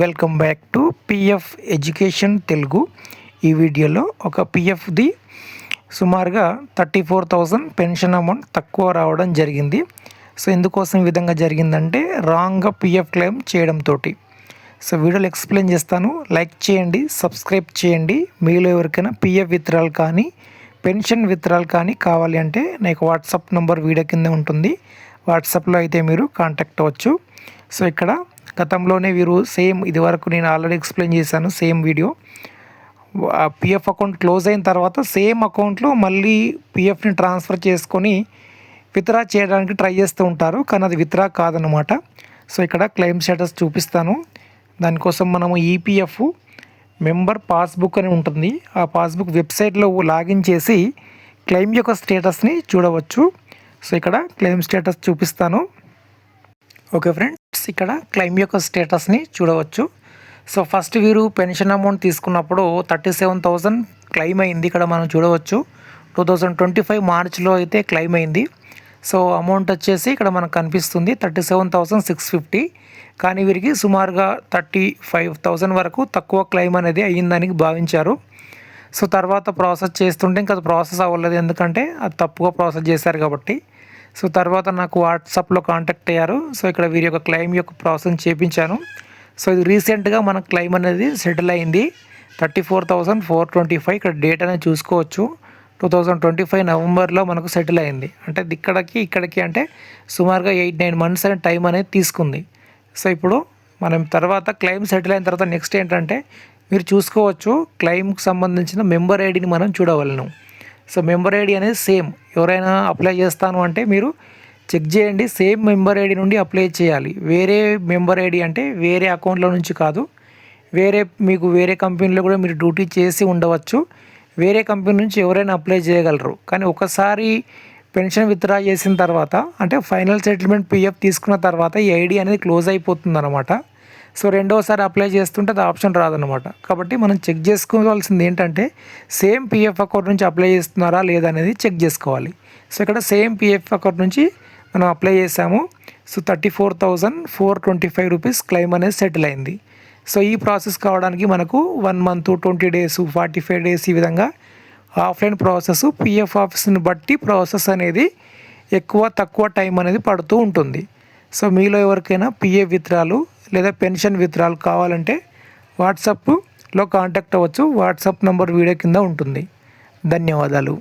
Welcome back to PF education Telugu. ఈ వీడియోలో ఒక పిఎఫ్ది సుమారుగా thirty four thousand pension amount తక్కువ రావడం జరిగింది. సో ఎందుకోసం ఈ విధంగా జరిగిందంటే రాంగ్గా పిఎఫ్ క్లెయిమ్ చేయడంతో సో వీడియోలో ఎక్స్ప్లెయిన్ చేస్తాను. లైక్ చేయండి సబ్స్క్రైబ్ చేయండి. మీలో ఎవరికైనా పిఎఫ్ విత్రాలు కానీ పెన్షన్ విత్రాలు కానీ కావాలి అంటే నాకు వాట్సాప్ నెంబర్ వీడియో కింద ఉంటుంది. వాట్సాప్లో అయితే మీరు కాంటాక్ట్ అవ్వచ్చు. సో ఇక్కడ గతంలోనే వీరు సేమ్ ఇది వరకు నేను ఆల్రెడీ ఎక్స్ప్లెయిన్ చేశాను same video PF account close అయిన తర్వాత సేమ్ అకౌంట్లో మళ్ళీ పిఎఫ్ని ట్రాన్స్ఫర్ చేసుకొని విత్డ్రా చేయడానికి ట్రై చేస్తూ ఉంటారు కానీ అది విత్డ్రా కాదనమాట సో ఇక్కడ క్లెయిమ్ స్టేటస్ చూపిస్తాను. దానికోసం మనము ఈపీఎఫ్ మెంబర్ పాస్బుక్ అని ఉంటుంది. ఆ పాస్బుక్ వెబ్సైట్లో లాగిన్ చేసి క్లెయిమ్ యొక్క స్టేటస్ని చూడవచ్చు. సో ఇక్కడ క్లెయిమ్ స్టేటస్ చూపిస్తాను. ఓకే ఫ్రెండ్స్ ఇక్కడ క్లెయిమ్ యొక్క స్టేటస్ని చూడవచ్చు. సో ఫస్ట్ వీరు పెన్షన్ అమౌంట్ తీసుకున్నప్పుడు థర్టీ సెవెన్ థౌజండ్ క్లెయిమ్ అయింది ఇక్కడ మనం చూడవచ్చు. టూ థౌజండ్ ట్వంటీ ఫైవ్ మార్చ్లో అయితే క్లెయిమ్ అయింది. సో అమౌంట్ వచ్చేసి ఇక్కడ మనకు కనిపిస్తుంది thirty seven thousand six fifty. కానీ వీరికి సుమారుగా థర్టీ ఫైవ్ థౌసండ్ వరకు తక్కువ క్లెయిమ్ అనేది అయ్యిందని భావించారు. సో తర్వాత ప్రాసెస్ చేస్తుంటే ఇంకా ప్రాసెస్ అవ్వలేదు. ఎందుకంటే అది తప్పుగా ప్రాసెస్ చేశారు కాబట్టి. సో తర్వాత నాకు వాట్సాప్లో కాంటాక్ట్ అయ్యారు. సో ఇక్కడ వీరి యొక్క క్లెయిమ్ యొక్క ప్రాసెస్ చేపించాను. సో ఇది రీసెంట్గా మన క్లెయిమ్ అనేది సెటిల్ అయింది. Thirty four thousand four twenty five ఇక్కడ డేట్ అనేది చూసుకోవచ్చు. టూ థౌజండ్ ట్వంటీ ఫైవ్ నవంబర్లో మనకు సెటిల్ అయింది. అంటే ఇక్కడికి ఇక్కడికి అంటే సుమారుగా ఎయిట్ నైన్ మంత్స్ అనే టైం అనేది తీసుకుంది. సో ఇప్పుడు మనం తర్వాత క్లెయిమ్ సెటిల్ అయిన తర్వాత నెక్స్ట్ ఏంటంటే మీరు చూసుకోవచ్చు క్లెయిమ్కి సంబంధించిన మెంబర్ ఐడిని మనం చూడవలను. సో మెంబర్ ఐడి అనేది సేమ్. ఎవరైనా అప్లై చేస్తాను అంటే మీరు చెక్ చేయండి. సేమ్ మెంబర్ ఐడి నుండి అప్లై చేయాలి. వేరే మెంబర్ ఐడి అంటే వేరే అకౌంట్లో నుంచి కాదు. వేరే మీకు వేరే కంపెనీలో కూడా మీరు డ్యూటీ చేసి ఉండవచ్చు. వేరే కంపెనీ నుంచి ఎవరైనా అప్లై చేయగలరు. కానీ ఒకసారి పెన్షన్ విత్డ్రా చేసిన తర్వాత అంటే ఫైనల్ సెటిల్మెంట్ పిఎఫ్ తీసుకున్న తర్వాత ఈ ఐడి అనేది క్లోజ్ అయిపోతుంది అనమాట సో రెండోసారి అప్లై చేస్తుంటే అది ఆప్షన్ రాదనమాట కాబట్టి మనం చెక్ చేసుకోవాల్సింది ఏంటంటే సేమ్ పిఎఫ్ అకౌంట్ నుంచి అప్లై చేస్తున్నారా లేదా అనేది చెక్ చేసుకోవాలి. సో ఇక్కడ సేమ్ పిఎఫ్ అకౌంట్ నుంచి మనం అప్లై చేసాము so thirty four thousand four twenty five rupees claim అనేది సెటిల్ అయింది. సో ఈ ప్రాసెస్ కావడానికి మనకు one month twenty days forty five days ఈ విధంగా ఆఫ్లైన్ ప్రాసెస్ పిఎఫ్ ఆఫీస్ని బట్టి ప్రాసెస్ అనేది ఎక్కువ తక్కువ టైం అనేది పడుతూ ఉంటుంది. సో మీలో ఎవరికైనా పిఎఫ్ విత్రాలు లేదా పెన్షన్ విత్డ్రాల్ కావాలంటే వాట్సాప్లో కాంటాక్ట్ అవ్వచ్చు. వాట్సాప్ నెంబర్ వీడియో కింద ఉంటుంది. ధన్యవాదాలు.